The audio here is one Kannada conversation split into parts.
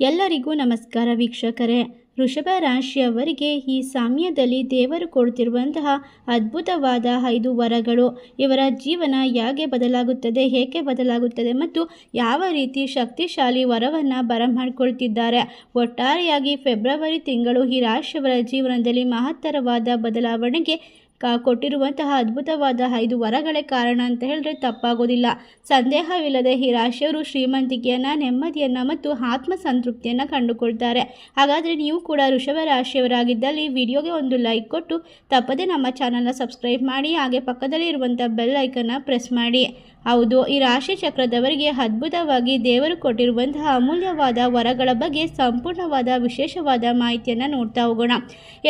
ಎಲ್ಲರಿಗೂ ನಮಸ್ಕಾರ ವೀಕ್ಷಕರೇ. ವೃಷಭ ರಾಶಿಯವರಿಗೆ ಈ ಸಮಯದಲ್ಲಿ ದೇವರು ಕೊಡ್ತಿರುವಂತಹ ಅದ್ಭುತವಾದ ಐದು ವರಗಳು. ಇವರ ಜೀವನ ಹೇಗೆ ಬದಲಾಗುತ್ತದೆ ಏಕೆ ಬದಲಾಗುತ್ತದೆ ಮತ್ತು ಯಾವ ರೀತಿ ಶಕ್ತಿಶಾಲಿ ವರವನ್ನು ಬರಮಾಡಿಕೊಳ್ತಿದ್ದಾರೆ. ಒಟ್ಟಾರೆಯಾಗಿ ಫೆಬ್ರವರಿ ತಿಂಗಳು ಈ ರಾಶಿಯವರ ಜೀವನದಲ್ಲಿ ಮಹತ್ತರವಾದ ಬದಲಾವಣೆಗೆ ಕೊಟ್ಟಿರುವಂತಹ ಅದ್ಭುತವಾದ ಐದು ವರಗಳೇ ಕಾರಣ ಅಂತ ಹೇಳಿದ್ರೆ ತಪ್ಪಾಗೋದಿಲ್ಲ. ಸಂದೇಹವಿಲ್ಲದೆ ಈ ರಾಶಿಯವರು ಶ್ರೀಮಂತಿಕೆಯನ್ನು, ನೆಮ್ಮದಿಯನ್ನು ಮತ್ತು ಆತ್ಮ ಸಂತೃಪ್ತಿಯನ್ನು ಕಂಡುಕೊಳ್ತಾರೆ. ಹಾಗಾದರೆ ನೀವು ಕೂಡ ಋಷಭ ರಾಶಿಯವರಾಗಿದ್ದಲ್ಲಿ ವಿಡಿಯೋಗೆ ಒಂದು ಲೈಕ್ ಕೊಟ್ಟು ತಪ್ಪದೆ ನಮ್ಮ ಚಾನಲ್ನ ಸಬ್ಸ್ಕ್ರೈಬ್ ಮಾಡಿ, ಹಾಗೆ ಪಕ್ಕದಲ್ಲಿ ಇರುವಂಥ ಬೆಲ್ ಐಕನ್ನ ಪ್ರೆಸ್ ಮಾಡಿ. ಹೌದು, ಈ ರಾಶಿ ಚಕ್ರದವರಿಗೆ ಅದ್ಭುತವಾಗಿ ದೇವರು ಕೊಟ್ಟಿರುವಂತಹ ಅಮೂಲ್ಯವಾದ ವರಗಳ ಬಗ್ಗೆ ಸಂಪೂರ್ಣವಾದ ವಿಶೇಷವಾದ ಮಾಹಿತಿಯನ್ನು ನೋಡ್ತಾ ಹೋಗೋಣ.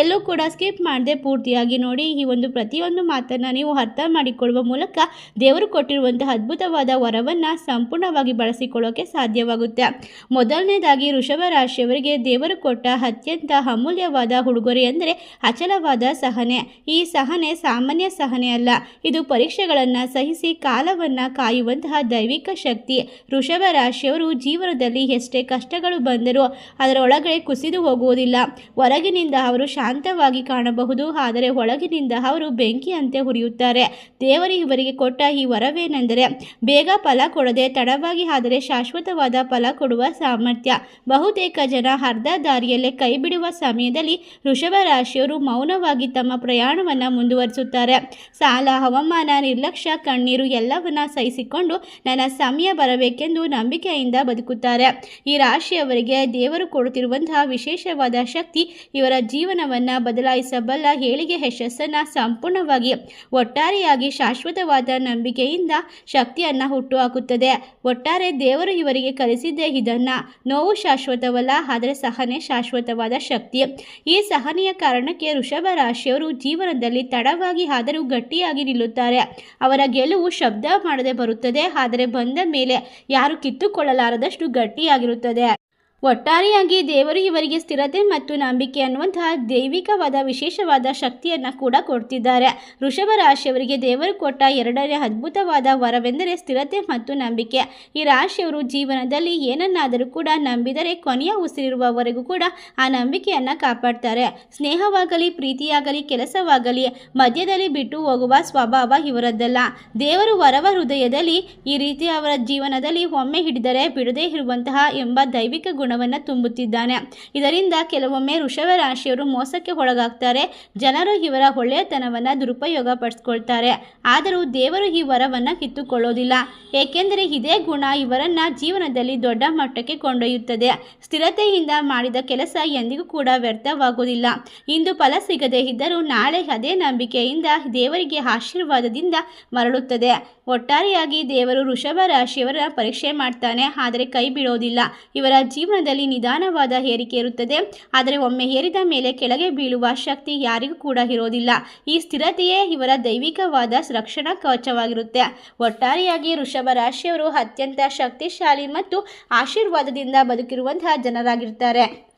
ಎಲ್ಲೂ ಕೂಡ ಸ್ಕಿಪ್ ಮಾಡದೆ ಪೂರ್ತಿಯಾಗಿ ನೋಡಿ, ಈ ಒಂದು ಪ್ರತಿಯೊಂದು ಮಾತನ್ನು ನೀವು ಅರ್ಥ ಮಾಡಿಕೊಳ್ಳುವ ಮೂಲಕ ದೇವರು ಕೊಟ್ಟಿರುವಂತಹ ಅದ್ಭುತವಾದ ವರವನ್ನು ಸಂಪೂರ್ಣವಾಗಿ ಬಳಸಿಕೊಳ್ಳೋಕೆ ಸಾಧ್ಯವಾಗುತ್ತೆ. ಮೊದಲನೇದಾಗಿ ಋಷಭ ರಾಶಿಯವರಿಗೆ ದೇವರು ಕೊಟ್ಟ ಅತ್ಯಂತ ಅಮೂಲ್ಯವಾದ ಉಡುಗೊರೆ ಎಂದರೆ ಅಚಲವಾದ ಸಹನೆ. ಈ ಸಹನೆ ಸಾಮಾನ್ಯ ಸಹನೆ ಅಲ್ಲ. ಇದು ಪರೀಕ್ಷೆಗಳನ್ನು ಸಹಿಸಿ, ಕಾಲವನ್ನು ಕಾಯುವಂತಹ ದೈವಿಕ ಶಕ್ತಿ ವೃಷಭ ರಾಶಿಯವರು ಜೀವನದಲ್ಲಿ ಎಷ್ಟೇ ಕಷ್ಟಗಳು ಬಂದರೂ ಅದರ ಒಳಗಡೆ ಕುಸಿದು ಹೋಗುವುದಿಲ್ಲ. ಹೊರಗಿನಿಂದ ಅವರು ಶಾಂತವಾಗಿ ಕಾಣಬಹುದು, ಆದರೆ ಒಳಗಿನಿಂದ ಅವರು ಬೆಂಕಿಯಂತೆ ಹುರಿಯುತ್ತಾರೆ ದೇವರು ಇವರಿಗೆ ಕೊಟ್ಟ ಈ ವರವೇನೆಂದರೆ ಬೇಗ ಫಲ ಕೊಡದೆ, ತಡವಾಗಿ ಆದರೆ ಶಾಶ್ವತವಾದ ಫಲ ಕೊಡುವ ಸಾಮರ್ಥ್ಯ. ಬಹುತೇಕ ಜನ ಅರ್ಧ ದಾರಿಯಲ್ಲೇ ಕೈ ಬಿಡುವ ಸಮಯದಲ್ಲಿ ವೃಷಭ ರಾಶಿಯವರು ಮೌನವಾಗಿ ತಮ್ಮ ಪ್ರಯಾಣವನ್ನು ಮುಂದುವರಿಸುತ್ತಾರೆ. ಸಾಲ, ಹವಾಮಾನ, ನಿರ್ಲಕ್ಷ್ಯ, ಕಣ್ಣೀರು ಎಲ್ಲವನ್ನ ಸಹಿಸಿಕೊಂಡು ನನ್ನ ಸಮಯ ಬರಬೇಕೆಂದು ನಂಬಿಕೆಯಿಂದ ಬದುಕುತ್ತಾರೆ. ಈ ರಾಶಿಯವರಿಗೆ ದೇವರು ಕೊಡುತ್ತಿರುವಂತಹ ವಿಶೇಷವಾದ ಶಕ್ತಿ ಇವರ ಜೀವನವನ್ನು ಬದಲಾಯಿಸಬಲ್ಲ ಹೇಳಿಗೆ ಯಶಸ್ಸನ್ನು ಸಂಪೂರ್ಣವಾಗಿ, ಒಟ್ಟಾರೆಯಾಗಿ ಶಾಶ್ವತವಾದ ನಂಬಿಕೆಯಿಂದ ಶಕ್ತಿಯನ್ನು ಹುಟ್ಟುಹಾಕುತ್ತದೆ. ಒಟ್ಟಾರೆ ದೇವರು ಇವರಿಗೆ ಕಲಿಸಿದ್ದೇ ಇದನ್ನು ನೋವು ಶಾಶ್ವತವಲ್ಲ, ಆದರೆ ಸಹನೆ ಶಾಶ್ವತವಾದ ಶಕ್ತಿ. ಈ ಸಹನೆಯ ಕಾರಣಕ್ಕೆ ಋಷಭ ರಾಶಿಯವರು ಜೀವನದಲ್ಲಿ ತಡವಾಗಿ ಆದರೂ ಗಟ್ಟಿಯಾಗಿ ನಿಲ್ಲುತ್ತಾರೆ. ಅವರ ಗೆಲುವು ಶಬ್ದ ಮಾಡದೆ ಬರುತ್ತದೆ. ಆದರೆ ಬಂದ ಮೇಲೆ ಯಾರು ಕಿತ್ತುಕೊಳ್ಳಲಾರದಷ್ಟು ಗಟ್ಟಿಯಾಗಿರುತ್ತದೆ. ಒಟ್ಟಾರೆಯಾಗಿ ದೇವರು ಇವರಿಗೆ ಸ್ಥಿರತೆ ಮತ್ತು ನಂಬಿಕೆ ಅನ್ನುವಂತಹ ದೈವಿಕವಾದ, ವಿಶೇಷವಾದ ಶಕ್ತಿಯನ್ನು ಕೂಡ ಕೊಡ್ತಿದ್ದಾರೆ. ವೃಷಭ ರಾಶಿಯವರಿಗೆ ದೇವರು ಕೊಟ್ಟ ಎರಡನೇ ಅದ್ಭುತವಾದ ವರವೆಂದರೆ ಸ್ಥಿರತೆ ಮತ್ತು ನಂಬಿಕೆ. ಈ ರಾಶಿಯವರು ಜೀವನದಲ್ಲಿ ಏನನ್ನಾದರೂ ಕೂಡ ನಂಬಿದರೆ ಕೊನೆಯ ಉಸಿರಿರುವವರೆಗೂ ಕೂಡ ಆ ನಂಬಿಕೆಯನ್ನು ಕಾಪಾಡ್ತಾರೆ. ಸ್ನೇಹವಾಗಲಿ, ಪ್ರೀತಿಯಾಗಲಿ, ಕೆಲಸವಾಗಲಿ, ಮಧ್ಯದಲ್ಲಿ ಬಿಟ್ಟು ಹೋಗುವ ಸ್ವಭಾವ ಇವರದ್ದಲ್ಲ. ದೇವರು ವರವ ಹೃದಯದಲ್ಲಿ ಈ ರೀತಿ ಅವರ ಜೀವನದಲ್ಲಿ ಒಮ್ಮೆ ಹಿಡಿದರೆ ಬಿಡದೇ ಇರುವಂತಹ ಎಂಬ ದೈವಿಕ ಗುಣವನ್ನು ತುಂಬುತ್ತಿದ್ದಾನೆ. ಇದರಿಂದ ಕೆಲವೊಮ್ಮೆ ಋಷಭ ರಾಶಿಯವರು ಮೋಸಕ್ಕೆ ಒಳಗಾಗ್ತಾರೆ. ಜನರು ಇವರ ಒಳ್ಳೆಯತನವನ್ನು ದುರುಪಯೋಗ ಪಡಿಸ್ಕೊಳ್ತಾರೆ. ಆದರೂ ದೇವರು ಈ ವರವನ್ನು ಕಿತ್ತುಕೊಳ್ಳೋದಿಲ್ಲ. ಏಕೆಂದರೆ ಇದೇ ಗುಣ ಇವರನ್ನ ಜೀವನದಲ್ಲಿ ದೊಡ್ಡ ಮಟ್ಟಕ್ಕೆ ಕೊಂಡೊಯ್ಯುತ್ತದೆ. ಸ್ಥಿರತೆಯಿಂದ ಮಾಡಿದ ಕೆಲಸ ಎಂದಿಗೂ ಕೂಡ ವ್ಯರ್ಥವಾಗುವುದಿಲ್ಲ ಇಂದು ಫಲ ಸಿಗದೇ ಇದ್ದರೂ ನಾಳೆ ಅದೇ ನಂಬಿಕೆಯಿಂದ ದೇವರಿಗೆ ಆಶೀರ್ವಾದದಿಂದ ಮರಳುತ್ತದೆ. ಒಟ್ಟಾರೆಯಾಗಿ ದೇವರು ವೃಷಭ ರಾಶಿಯವರ ಪರೀಕ್ಷೆ ಮಾಡ್ತಾನೆ. ಆದರೆ ಕೈ ಬಿಡೋದಿಲ್ಲ. ಇವರ ಜೀವನದಲ್ಲಿ ನಿಧಾನವಾದ ಏರಿಕೆ ಇರುತ್ತದೆ. ಆದರೆ ಒಮ್ಮೆ ಏರಿದ ಮೇಲೆ ಕೆಳಗೆ ಬೀಳುವ ಶಕ್ತಿ ಯಾರಿಗೂ ಕೂಡ ಇರೋದಿಲ್ಲ. ಈ ಸ್ಥಿರತೆಯೇ ಇವರ ದೈವಿಕವಾದ ರಕ್ಷಣಾ ಕವಚವಾಗಿರುತ್ತೆ. ಒಟ್ಟಾರೆಯಾಗಿ ವೃಷಭ ರಾಶಿಯವರು ಅತ್ಯಂತ ಶಕ್ತಿಶಾಲಿ ಮತ್ತು ಆಶೀರ್ವಾದದಿಂದ ಬದುಕಿರುವಂತಹ ಜನರಾಗಿರ್ತಾರೆ.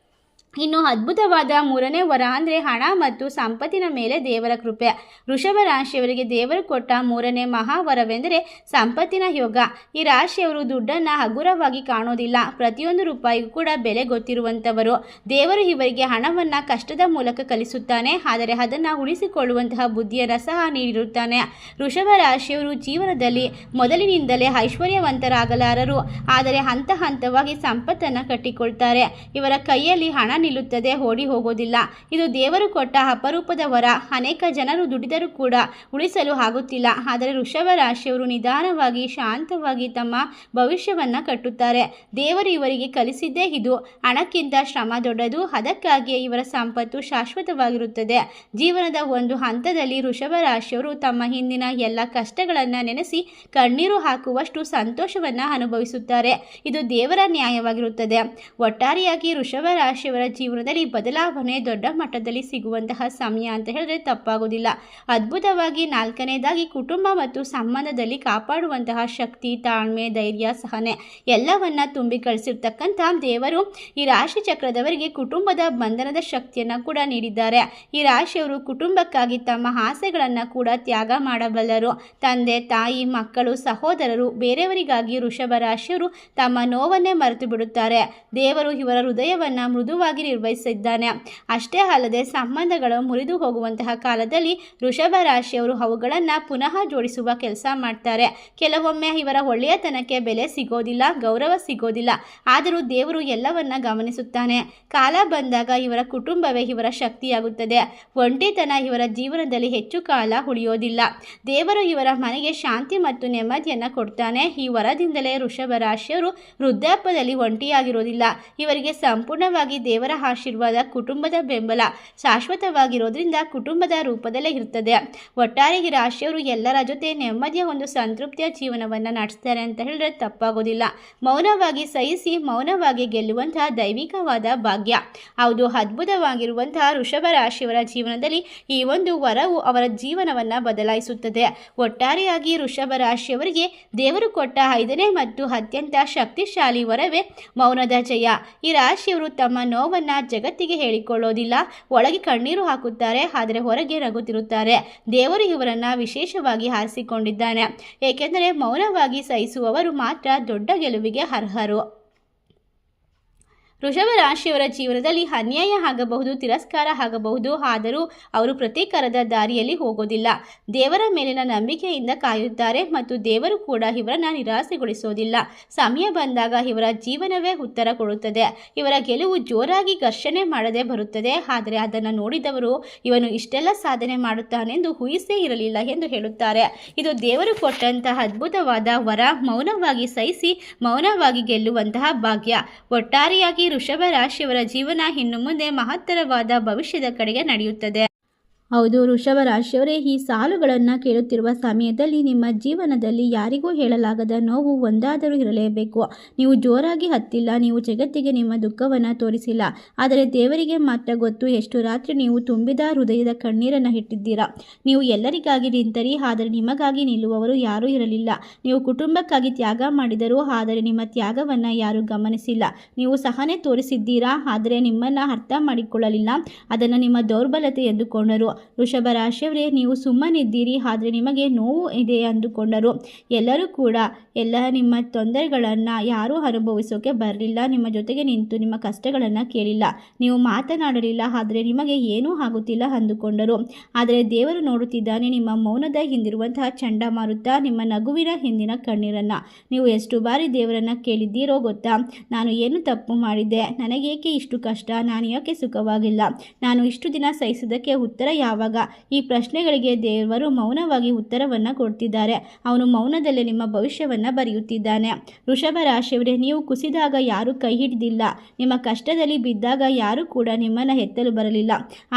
ಇನ್ನು ಅದ್ಭುತವಾದ ಮೂರನೇ ವರ ಅಂದರೆ ಹಣ ಮತ್ತು ಸಂಪತ್ತಿನ ಮೇಲೆ ದೇವರ ಕೃಪೆ. ವೃಷಭ ರಾಶಿಯವರಿಗೆ ದೇವರು ಕೊಟ್ಟ ಮೂರನೇ ಮಹಾವರವೆಂದರೆ ಸಂಪತ್ತಿನ ಯೋಗ. ಈ ರಾಶಿಯವರು ದುಡ್ಡನ್ನು ಹಗುರವಾಗಿ ಕಾಣೋದಿಲ್ಲ. ಪ್ರತಿಯೊಂದು ರೂಪಾಯಿಗೂ ಕೂಡ ಬೆಲೆ ಗೊತ್ತಿರುವಂಥವರು. ದೇವರು ಇವರಿಗೆ ಹಣವನ್ನು ಕಷ್ಟದ ಮೂಲಕ ಕಲಿಸುತ್ತಾನೆ. ಆದರೆ ಅದನ್ನು ಉಳಿಸಿಕೊಳ್ಳುವಂತಹ ಬುದ್ಧಿಯನ್ನು ಸಹ ನೀಡಿರುತ್ತಾನೆ. ವೃಷಭ ರಾಶಿಯವರು ಜೀವನದಲ್ಲಿ ಮೊದಲಿನಿಂದಲೇ ಐಶ್ವರ್ಯವಂತರಾಗಲಾರರು. ಆದರೆ ಹಂತ ಹಂತವಾಗಿ ಸಂಪತ್ತನ್ನು ಕಟ್ಟಿಕೊಳ್ತಾರೆ. ಇವರ ಕೈಯಲ್ಲಿ ಹಣ ನಿಲ್ಲುತ್ತದೆ, ಓಡಿ ಹೋಗೋದಿಲ್ಲ. ಇದು ದೇವರು ಕೊಟ್ಟ ಅಪರೂಪದ ವರ. ಅನೇಕ ಜನರು ದುಡಿದರೂ ಕೂಡ ಉಳಿಸಲು ಆಗುತ್ತಿಲ್ಲ. ಆದರೆ ವೃಷಭ ರಾಶಿಯವರು ನಿಧಾನವಾಗಿ, ಶಾಂತವಾಗಿ ತಮ್ಮ ಭವಿಷ್ಯವನ್ನು ಕಟ್ಟುತ್ತಾರೆ. ದೇವರು ಇವರಿಗೆ ಕಲಿಸಿದ್ದೇ ಇದು. ಹಣಕ್ಕಿಂತ ಶ್ರಮ ದೊಡ್ಡದು. ಅದಕ್ಕಾಗಿಯೇ ಇವರ ಸಂಪತ್ತು ಶಾಶ್ವತವಾಗಿರುತ್ತದೆ. ಜೀವನದ ಒಂದು ಹಂತದಲ್ಲಿ ವೃಷಭ ರಾಶಿಯವರು ತಮ್ಮ ಹಿಂದಿನ ಎಲ್ಲ ಕಷ್ಟಗಳನ್ನು ನೆನೆಸಿ ಕಣ್ಣೀರು ಹಾಕುವಷ್ಟು ಸಂತೋಷವನ್ನು ಅನುಭವಿಸುತ್ತಾರೆ. ಇದು ದೇವರ ನ್ಯಾಯವಾಗಿರುತ್ತದೆ. ಒಟ್ಟಾರೆಯಾಗಿ ವೃಷಭ ರಾಶಿಯವರ ಜೀವನದಲ್ಲಿ ಬದಲಾವಣೆ ದೊಡ್ಡ ಮಟ್ಟದಲ್ಲಿ ಸಿಗುವಂತಹ ಸಮಯ ಅಂತ ಹೇಳಿದ್ರೆ ತಪ್ಪಾಗೋದಿಲ್ಲ ಅದ್ಭುತವಾಗಿ ನಾಲ್ಕನೇದಾಗಿ ಕುಟುಂಬ ಮತ್ತು ಸಂಬಂಧದಲ್ಲಿ ಕಾಪಾಡುವಂತಹ ಶಕ್ತಿ, ತಾಳ್ಮೆ, ಧೈರ್ಯ, ಸಹನೆ ಎಲ್ಲವನ್ನ ತುಂಬಿ ಕಳಿಸಿರ್ತಕ್ಕಂಥ ದೇವರು ಈ ರಾಶಿ ಚಕ್ರದವರಿಗೆ ಕುಟುಂಬದ ಬಂಧನದ ಶಕ್ತಿಯನ್ನು ಕೂಡ ನೀಡಿದ್ದಾರೆ. ಈ ರಾಶಿಯವರು ಕುಟುಂಬಕ್ಕಾಗಿ ತಮ್ಮ ಆಸೆಗಳನ್ನು ಕೂಡ ತ್ಯಾಗ ಮಾಡಬಲ್ಲರು. ತಂದೆ, ತಾಯಿ, ಮಕ್ಕಳು, ಸಹೋದರರು, ಬೇರೆಯವರಿಗಾಗಿ ವೃಷಭ ರಾಶಿಯವರು ತಮ್ಮ ನೋವನ್ನೇ ಮರೆತು ಬಿಡುತ್ತಾರೆ. ದೇವರು ಇವರ ಹೃದಯವನ್ನು ಮೃದುವಾಗಿ ನಿರ್ವಹಿಸಿದ್ದಾನೆ. ಅಷ್ಟೇ ಅಲ್ಲದೆ ಸಂಬಂಧಗಳು ಮುರಿದು ಹೋಗುವಂತಹ ಕಾಲದಲ್ಲಿ ಋಷಭ ರಾಶಿಯವರು ಅವುಗಳನ್ನು ಪುನಃ ಜೋಡಿಸುವ ಕೆಲಸ ಮಾಡ್ತಾರೆ. ಕೆಲವೊಮ್ಮೆ ಇವರ ಒಳ್ಳೆಯತನಕ್ಕೆ ಬೆಲೆ ಸಿಗೋದಿಲ್ಲ, ಗೌರವ ಸಿಗೋದಿಲ್ಲ. ಆದರೂ ದೇವರು ಎಲ್ಲವನ್ನ ಗಮನಿಸುತ್ತಾನೆ. ಕಾಲ ಬಂದಾಗ ಇವರ ಕುಟುಂಬವೇ ಇವರ ಶಕ್ತಿಯಾಗುತ್ತದೆ. ಒಂಟಿತನ ಇವರ ಜೀವನದಲ್ಲಿ ಹೆಚ್ಚು ಕಾಲ ಉಳಿಯೋದಿಲ್ಲ. ದೇವರು ಇವರ ಮನೆಗೆ ಶಾಂತಿ ಮತ್ತು ನೆಮ್ಮದಿಯನ್ನು ಕೊಡ್ತಾನೆ. ಈ ವರದಿಂದಲೇ ಋಷಭ ರಾಶಿಯವರು ವೃದ್ಧಾಪ್ಯದಲ್ಲಿ ಒಂಟಿಯಾಗಿರೋದಿಲ್ಲ. ಇವರಿಗೆ ಸಂಪೂರ್ಣವಾಗಿ ದೇವರ ಆಶೀರ್ವಾದ ಕುಟುಂಬದ ಬೆಂಬಲ ಶಾಶ್ವತವಾಗಿರೋದ್ರಿಂದ ಕುಟುಂಬದ ರೂಪದಲ್ಲೇ ಇರ್ತದೆ ಒಟ್ಟಾರೆ ಈ ರಾಶಿಯವರು ಎಲ್ಲರ ಜೊತೆ ನೆಮ್ಮದಿಯ ಒಂದು ಸಂತೃಪ್ತಿಯ ಜೀವನವನ್ನು ನಡೆಸ್ತಾರೆ ಅಂತ ಹೇಳಿದ್ರೆ ತಪ್ಪಾಗೋದಿಲ್ಲ. ಮೌನವಾಗಿ ಸಹಿಸಿ ಮೌನವಾಗಿ ಗೆಲ್ಲುವಂತಹ ದೈವಿಕವಾದ ಭಾಗ್ಯ. ಹೌದು, ಅದ್ಭುತವಾಗಿರುವಂತಹ ಋಷಭ ರಾಶಿಯವರ ಜೀವನದಲ್ಲಿ ಈ ಒಂದು ವರವು ಅವರ ಜೀವನವನ್ನು ಬದಲಾಯಿಸುತ್ತದೆ. ಒಟ್ಟಾರೆಯಾಗಿ ಋಷಭ ರಾಶಿಯವರಿಗೆ ದೇವರು ಕೊಟ್ಟ ಐದನೇ ಮತ್ತು ಅತ್ಯಂತ ಶಕ್ತಿಶಾಲಿ ವರವೇ ಮೌನದ ಜಯ. ಈ ರಾಶಿಯವರು ತಮ್ಮ ನೋವನ್ನು ಜಗತ್ತಿಗೆ ಹೇಳಿಕೊಳ್ಳೋದಿಲ್ಲ. ಒಳಗೆ ಕಣ್ಣೀರು ಹಾಕುತ್ತಾರೆ, ಆದರೆ ಹೊರಗೆ ನಗುತ್ತಿರುತ್ತಾರೆ. ದೇವರು ಇವರನ್ನ ವಿಶೇಷವಾಗಿ ಆರಿಸಿಕೊಂಡಿದ್ದಾನೆ ಏಕೆಂದರೆ ಮೌನವಾಗಿ ಸಹಿಸುವವರು ಮಾತ್ರ ದೊಡ್ಡ ಗೆಲುವಿಗೆ ಅರ್ಹರು. ವೃಷಭ ರಾಶಿಯವರ ಜೀವನದಲ್ಲಿ ಅನ್ಯಾಯ ಆಗಬಹುದು, ತಿರಸ್ಕಾರ ಆಗಬಹುದು, ಆದರೂ ಅವರು ಪ್ರತೀಕಾರದ ದಾರಿಯಲ್ಲಿ ಹೋಗೋದಿಲ್ಲ. ದೇವರ ಮೇಲಿನ ನಂಬಿಕೆಯಿಂದ ಕಾಯುತ್ತಾರೆ ಮತ್ತು ದೇವರು ಕೂಡ ಇವರನ್ನ ನಿರಾಸೆಗೊಳಿಸೋದಿಲ್ಲ. ಸಮಯ ಬಂದಾಗ ಇವರ ಜೀವನವೇ ಉತ್ತರ ಕೊಡುತ್ತದೆ. ಇವರ ಗೆಲುವು ಜೋರಾಗಿ ಘರ್ಷಣೆ ಮಾಡದೆ ಬರುತ್ತದೆ. ಆದರೆ ಅದನ್ನು ನೋಡಿದವರು, ಇವನು ಇಷ್ಟೆಲ್ಲ ಸಾಧನೆ ಮಾಡುತ್ತಾನೆಂದು ಊಹಿಸೇ ಇರಲಿಲ್ಲ ಎಂದು ಹೇಳುತ್ತಾರೆ. ಇದು ದೇವರು ಕೊಟ್ಟಂತಹ ಅದ್ಭುತವಾದ ವರ ಮೌನವಾಗಿ ಸಹಿಸಿ ಮೌನವಾಗಿ ಗೆಲ್ಲುವಂತಹ ಭಾಗ್ಯ. ಒಟ್ಟಾರೆಯಾಗಿ ವೃಷಭ ರಾಶಿಯವರ ಜೀವನ ಇನ್ನು ಮುಂದೆ ಮಹತ್ತರವಾದ ಭವಿಷ್ಯದ ಕಡೆಗೆ ನಡೆಯುತ್ತದೆ. ಹೌದು ವೃಷಭ ರಾಶಿಯವರೇ ಈ ಸಾಲುಗಳನ್ನು ಕೇಳುತ್ತಿರುವ ಸಮಯದಲ್ಲಿ ನಿಮ್ಮ ಜೀವನದಲ್ಲಿ ಯಾರಿಗೂ ಹೇಳಲಾಗದ ನೋವು ಒಂದಾದರೂ ಇರಲೇಬೇಕು. ನೀವು ಜೋರಾಗಿ ಹತ್ತಿಲ್ಲ, ನೀವು ಜಗತ್ತಿಗೆ ನಿಮ್ಮ ದುಃಖವನ್ನು ತೋರಿಸಿಲ್ಲ. ಆದರೆ ದೇವರಿಗೆ ಮಾತ್ರ ಗೊತ್ತು, ಎಷ್ಟು ರಾತ್ರಿ ನೀವು ತುಂಬಿದ ಹೃದಯದ ಕಣ್ಣೀರನ್ನು ಇಟ್ಟಿದ್ದೀರಾ ನೀವು ಎಲ್ಲರಿಗಾಗಿ ನಿಂತರಿ, ಆದರೆ ನಿಮಗಾಗಿ ನಿಲ್ಲುವವರು ಯಾರೂ ಇರಲಿಲ್ಲ. ನೀವು ಕುಟುಂಬಕ್ಕಾಗಿ ತ್ಯಾಗ ಮಾಡಿದರು, ಆದರೆ ನಿಮ್ಮ ತ್ಯಾಗವನ್ನು ಯಾರೂ ಗಮನಿಸಿಲ್ಲ. ನೀವು ಸಹನೆ ತೋರಿಸಿದ್ದೀರಾ, ಆದರೆ ನಿಮ್ಮನ್ನು ಅರ್ಥ ಮಾಡಿಕೊಳ್ಳಲಿಲ್ಲ. ಅದನ್ನು ನಿಮ್ಮ ದೌರ್ಬಲ್ಯತೆ ಎಂದುಕೊಂಡರು. ವೃಷಭ ರಾಶಿಯವರೇ, ನೀವು ಸುಮ್ಮನಿದ್ದೀರಿ, ಆದರೆ ನಿಮಗೆ ನೋವು ಇದೆ ಅಂದುಕೊಂಡರು. ಎಲ್ಲರೂ ಕೂಡ ಎಲ್ಲ ನಿಮ್ಮ ತೊಂದರೆಗಳನ್ನು ಯಾರೂ ಅನುಭವಿಸೋಕೆ ಬರಲಿಲ್ಲ. ನಿಮ್ಮ ಜೊತೆಗೆ ನಿಂತು ನಿಮ್ಮ ಕಷ್ಟಗಳನ್ನು ಕೇಳಿಲ್ಲ. ನೀವು ಮಾತನಾಡಲಿಲ್ಲ, ಆದರೆ ನಿಮಗೆ ಏನೂ ಆಗುತ್ತಿಲ್ಲ ಅಂದುಕೊಂಡರು. ಆದರೆ ದೇವರು ನೋಡುತ್ತಿದ್ದಾನೆ, ನಿಮ್ಮ ಮೌನದ ಹಿಂದಿರುವಂತಹ ಚಂಡಮಾರುತ ನಿಮ್ಮ ನಗುವಿನ ಹಿಂದಿನ ಕಣ್ಣೀರನ್ನು. ನೀವು ಎಷ್ಟು ಬಾರಿ ದೇವರನ್ನು ಕೇಳಿದ್ದೀರೋ ಗೊತ್ತಾ? ನಾನು ಏನು ತಪ್ಪು ಮಾಡಿದ್ದೆ? ನನಗೇಕೆ ಇಷ್ಟು ಕಷ್ಟ? ನಾನು ಯಾಕೆ ಸುಖವಾಗಿಲ್ಲ? ನಾನು ಇಷ್ಟು ದಿನ ಸಹಿಸೋದಕ್ಕೆ ಉತ್ತರ ಯಾವಾಗ ಈ ಪ್ರಶ್ನೆಗಳಿಗೆ ದೇವರು ಮೌನವಾಗಿ ಉತ್ತರವನ್ನು ಕೊಡ್ತಿದ್ದಾರೆ. ಅವನು ಮೌನದಲ್ಲೇ ನಿಮ್ಮ ಭವಿಷ್ಯವನ್ನು ಬರೆಯುತ್ತಿದ್ದಾನೆ. ವೃಷಭ ರಾಶಿಯವರೇ, ನೀವು ಕುಸಿದಾಗ ಯಾರೂ ಕೈ ಹಿಡಿದಿಲ್ಲ. ನಿಮ್ಮ ಕಷ್ಟದಲ್ಲಿ ಬಿದ್ದಾಗ ಯಾರೂ ಕೂಡ ನಿಮ್ಮನ್ನು ಎತ್ತಲು ಬರಲಿಲ್ಲ.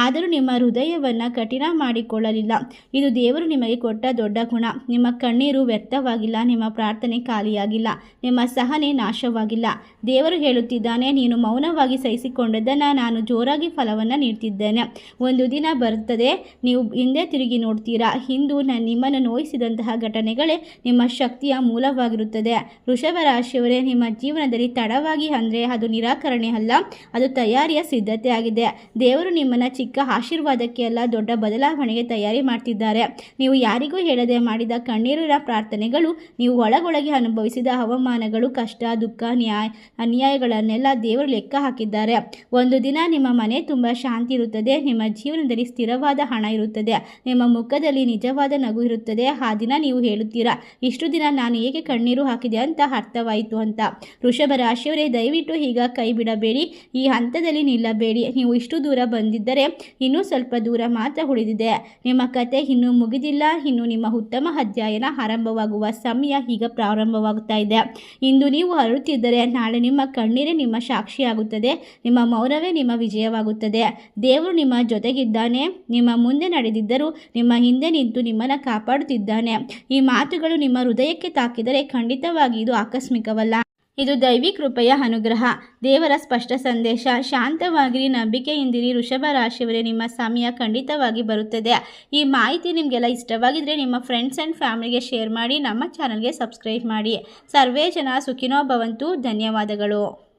ಆದರೂ ನಿಮ್ಮ ಹೃದಯವನ್ನು ಕಠಿಣ ಮಾಡಿಕೊಳ್ಳಲಿಲ್ಲ. ಇದು ದೇವರು ನಿಮಗೆ ಕೊಟ್ಟ ದೊಡ್ಡ ಗುಣ. ನಿಮ್ಮ ಕಣ್ಣೀರು ವ್ಯರ್ಥವಾಗಿಲ್ಲ, ನಿಮ್ಮ ಪ್ರಾರ್ಥನೆ ಖಾಲಿಯಾಗಿಲ್ಲ, ನಿಮ್ಮ ಸಹನೆ ನಾಶವಾಗಿಲ್ಲ. ದೇವರು ಹೇಳುತ್ತಿದ್ದಾನೆ, ನೀನು ಮೌನವಾಗಿ ಸಹಿಸಿಕೊಂಡದ್ದನ್ನು ನಾನು ಜೋರಾಗಿ ಫಲವನ್ನು ನೀಡುತ್ತಿದ್ದೇನೆ ಒಂದು ದಿನ ಬರುತ್ತದೆ ನೀವು ಹಿಂದೆ ತಿರುಗಿ ನೋಡ್ತೀರಾ ನಾನು ನಿಮ್ಮನ್ನು ನೋಯಿಸಿದಂತಹ ಘಟನೆಗಳೇ ನಿಮ್ಮ ಶಕ್ತಿಯ ಮೂಲವಾಗಿರುತ್ತದೆ. ವೃಷಭ ರಾಶಿಯವರೇ, ನಿಮ್ಮ ಜೀವನದಲ್ಲಿ ತಡವಾಗಿ ಅಂದರೆ ಅದು ನಿರಾಕರಣೆ ಅಲ್ಲ, ಅದು ತಯಾರಿಯ ಸಿದ್ಧತೆ ಆಗಿದೆ. ದೇವರು ನಿಮ್ಮನ್ನು ಚಿಕ್ಕ ಆಶೀರ್ವಾದಕ್ಕೆ ಅಲ್ಲ, ದೊಡ್ಡ ಬದಲಾವಣೆಗೆ ತಯಾರಿ ಮಾಡ್ತಿದ್ದಾರೆ. ನೀವು ಯಾರಿಗೂ ಹೇಳದೆ ಮಾಡಿದ ಕಣ್ಣೀರಿನ ಪ್ರಾರ್ಥನೆಗಳು, ನೀವು ಒಳಗೊಳಗೆ ಅನುಭವಿಸಿದ ಅವಮಾನಗಳು, ಕಷ್ಟ, ದುಃಖ, ನ್ಯಾಯ, ಅನ್ಯಾಯಗಳನ್ನೆಲ್ಲ ದೇವರು ಲೆಕ್ಕ ಹಾಕಿದ್ದಾರೆ. ಒಂದು ದಿನ ನಿಮ್ಮ ಮನೆ ತುಂಬ ಶಾಂತಿ ಇರುತ್ತದೆ, ನಿಮ್ಮ ಜೀವನದಲ್ಲಿ ಸ್ಥಿರವಾದ ಹಣ ಇರುತ್ತದೆ. ನಿಮ್ಮ ಮುಖದಲ್ಲಿ ನಿಜವಾದ ನಗು ಇರುತ್ತದೆ. ಆ ದಿನ ನೀವು ಹೇಳುತ್ತೀರಾ, ಇಷ್ಟು ದಿನ ನಾನು ಏಕೆ ಕಣ್ಣೀರು ಹಾಕಿದೆ ಅಂತ ಅರ್ಥವಾಯಿತು ಅಂತ. ವೃಷಭ ರಾಶಿಯವರೇ, ದಯವಿಟ್ಟು ಈಗ ಕೈ ಬಿಡಬೇಡಿ. ಈ ಹಂತದಲ್ಲಿ ನಿಲ್ಲಬೇಡಿ. ನೀವು ಇಷ್ಟು ದೂರ ಬಂದಿದ್ದರೆ ಇನ್ನೂ ಸ್ವಲ್ಪ ದೂರ ಮಾತ್ರ ಉಳಿದಿದೆ. ನಿಮ್ಮ ಕತೆ ಇನ್ನೂ ಮುಗಿದಿಲ್ಲ. ಇನ್ನು ನಿಮ್ಮ ಉತ್ತಮ ಅಧ್ಯಯನ ಆರಂಭವಾಗುವ ಸಮಯ ಈಗ ಪ್ರಾರಂಭವಾಗುತ್ತಾ ಇದೆ. ಇಂದು ನೀವು ಅರಳುತ್ತಿದ್ದರೆ ನಾಳೆ ನಿಮ್ಮ ಕಣ್ಣೀರೇ ನಿಮ್ಮ ಸಾಕ್ಷಿಯಾಗುತ್ತದೆ. ನಿಮ್ಮ ಮೌನವೇ ನಿಮ್ಮ ವಿಜಯವಾಗುತ್ತದೆ. ದೇವರು ನಿಮ್ಮ ಜೊತೆಗಿದ್ದಾನೆ. ನಿಮ್ಮ ಮುಂದೆ ನಡೆದಿದ್ದರೂ ನಿಮ್ಮ ಹಿಂದೆ ನಿಂತು ನಿಮ್ಮನ್ನು ಕಾಪಾಡುತ್ತಿದ್ದಾನೆ. ಈ ಮಾತುಗಳು ನಿಮ್ಮ ಹೃದಯಕ್ಕೆ ತಾಕಿದರೆ ಖಂಡಿತವಾಗಿ ಇದು ಆಕಸ್ಮಿಕವಲ್ಲ. ಇದು ದೈವಿ ಕೃಪೆಯ ಅನುಗ್ರಹ. ದೇವರ ಸ್ಪಷ್ಟ ಸಂದೇಶ. ಶಾಂತವಾಗಿರಿ, ನಂಬಿಕೆಯಿಂದಿರಿ. ವೃಷಭ ರಾಶಿಯವರೇ, ನಿಮ್ಮ ಸಮಯ ಖಂಡಿತವಾಗಿ ಬರುತ್ತದೆ. ಈ ಮಾಹಿತಿ ನಿಮಗೆಲ್ಲ ಇಷ್ಟವಾಗಿದ್ದರೆ ನಿಮ್ಮ ಫ್ರೆಂಡ್ಸ್ ಆ್ಯಂಡ್ ಫ್ಯಾಮಿಲಿಗೆ ಶೇರ್ ಮಾಡಿ, ನಮ್ಮ ಚಾನಲ್ಗೆ ಸಬ್ಸ್ಕ್ರೈಬ್ ಮಾಡಿ. ಸರ್ವೇ ಜನ ಸುಖಿನೋ ಭವಂತು. ಧನ್ಯವಾದಗಳು.